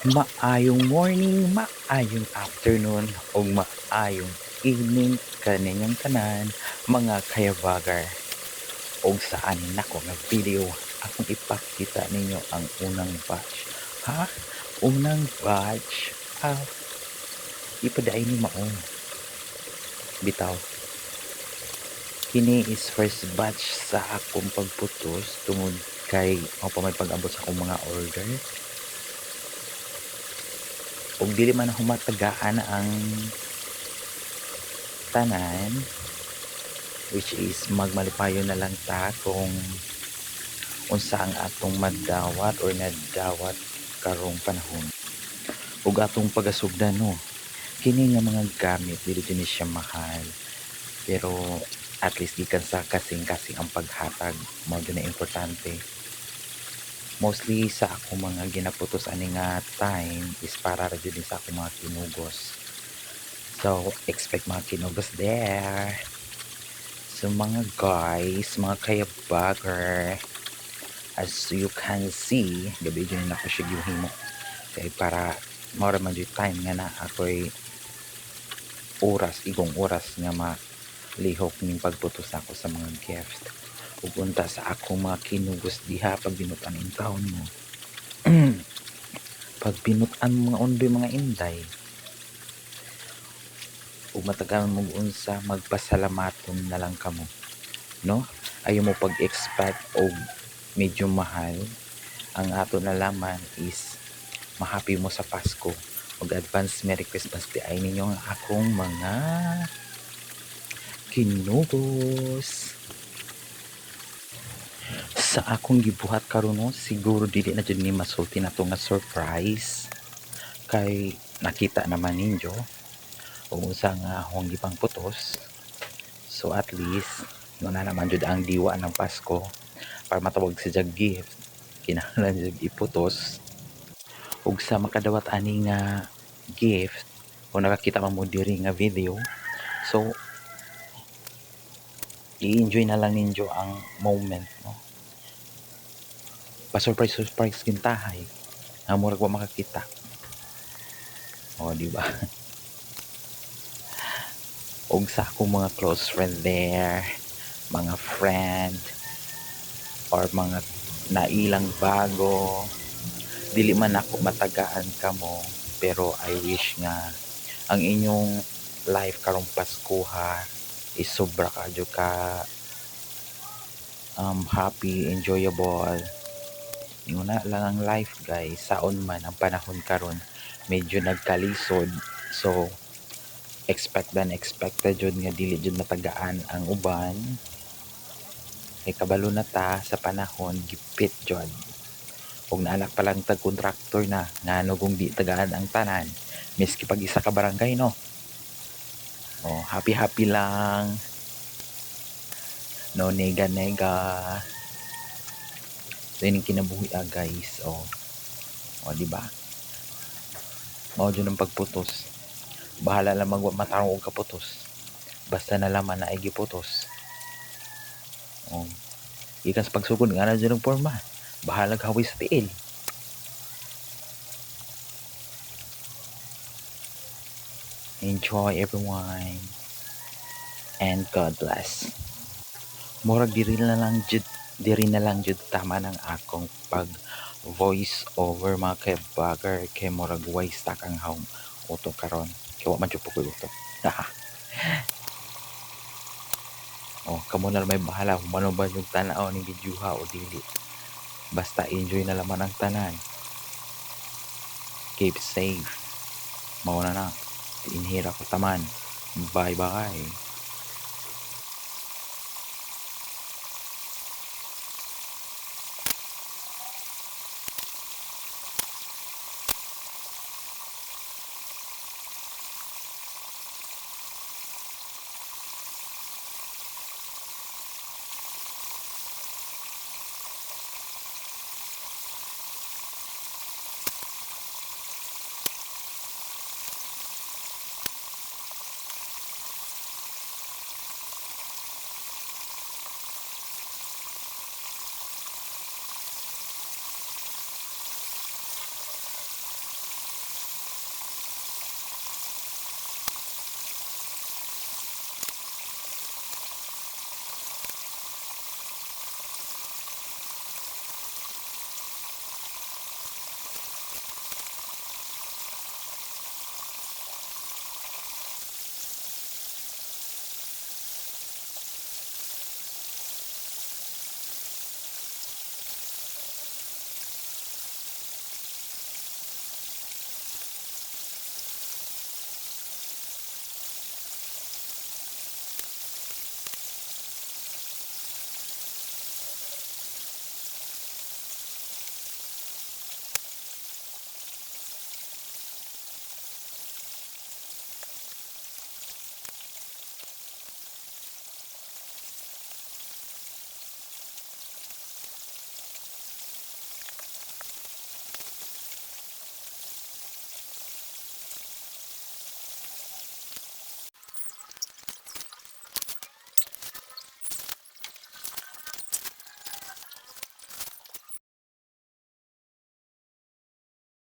Maayong morning, maayong afternoon, o maayong evening kaninyong tanan, mga kayabagar. O saan nako nga video akong ipakita ninyo ang unang batch. Ha? Unang batch? Ah, ipaday ni maong. Bitaw. Kini is first batch sa akong pagputos tungod kay ako pa pag-abot sa akong mga order ug dili man humatagaan ang tanan which is magmalipayo na lang ta kung unsa ang atong madawat or nadawat karong panahon. Ug atong pagasugdan no? Kini nga mga gamit dili din siya mahal. Pero at least gikan sa kasing-kasing ang paghatag mao na importante mostly sa ako mga ginaputos ani nga time is para ra jud sa ako mga kinugos. So expect mga kinugos there. So mga guys mga kayabager as you can see gabi dyan na ko mo. Kay para mora man jud time nga na ako'y oras igong oras nga malihok ning pagputos ako sa mga gift ug unta sa ako mga kinugos diha pag binutan in taon mo. Pag binutan mga undoy mga inday ug matagal mo unsa magpasalamaton na lang kamo no? Ayo mo pag-expect og medyo mahal. Ang ato na laman is mahappy mo sa Pasko. Ug advance Merry Christmas di ay ninyo akong mga kinugos sa akong gibuhat karon siguro dili na jud ni masulti na nga surprise. Kay nakita naman ninyo unsa nga akong gipang putos. So at least no na naman jud ang diwa ng Pasko para matawag sa jag gift kinahanglan jud iputos. Ug sa makadawat ani nga gift kung nakakita man mo diri nga video. So i-enjoy na lang ninyo ang moment no pa-surprise surprise kintahay. Nga murag wa makakita. O di ba? Og sa akong mga close friend there mga friend or mga nailang bago dili man ako matagaan kamo pero I wish nga ang inyong life karong Pasko ha is sobra ka ka um, happy, enjoyable yun na lang ang life guys. Saon man ang panahon karon medyo nagkalisod. So expect than expected jud nga dili jud matagaan ang uban. Kay kabalo na ta sa panahon gipit jud ug naanak pa lang tag contractor na ngano kung di tagaan ang tanan miski pag isa ka barangay no? Oh happy happy lang. No nega nega so yun yung kinabuhi. Ah guys. Oh. Oh di ba? Mao jud ang pagputos. Bahala lang magwa matarong og kaputos. Basta na laman na ay giputos. Oh. Ikas pagsugod nga na dyan ang forma. Bahala gawi sa tiil. Enjoy everyone. And God bless. Murag diri na lang jud diri na lang jud tama ng akong pag voice over mga kay bagger kay murag way stuck ang home uto karon. Kay wa man jud ko uto oh kamo na may bahala. Kung ano ba yung tanaw ni video ha o dili? Basta enjoy na laman ang tanan. Keep safe. Mauna na. Inhira ko taman. Bye bye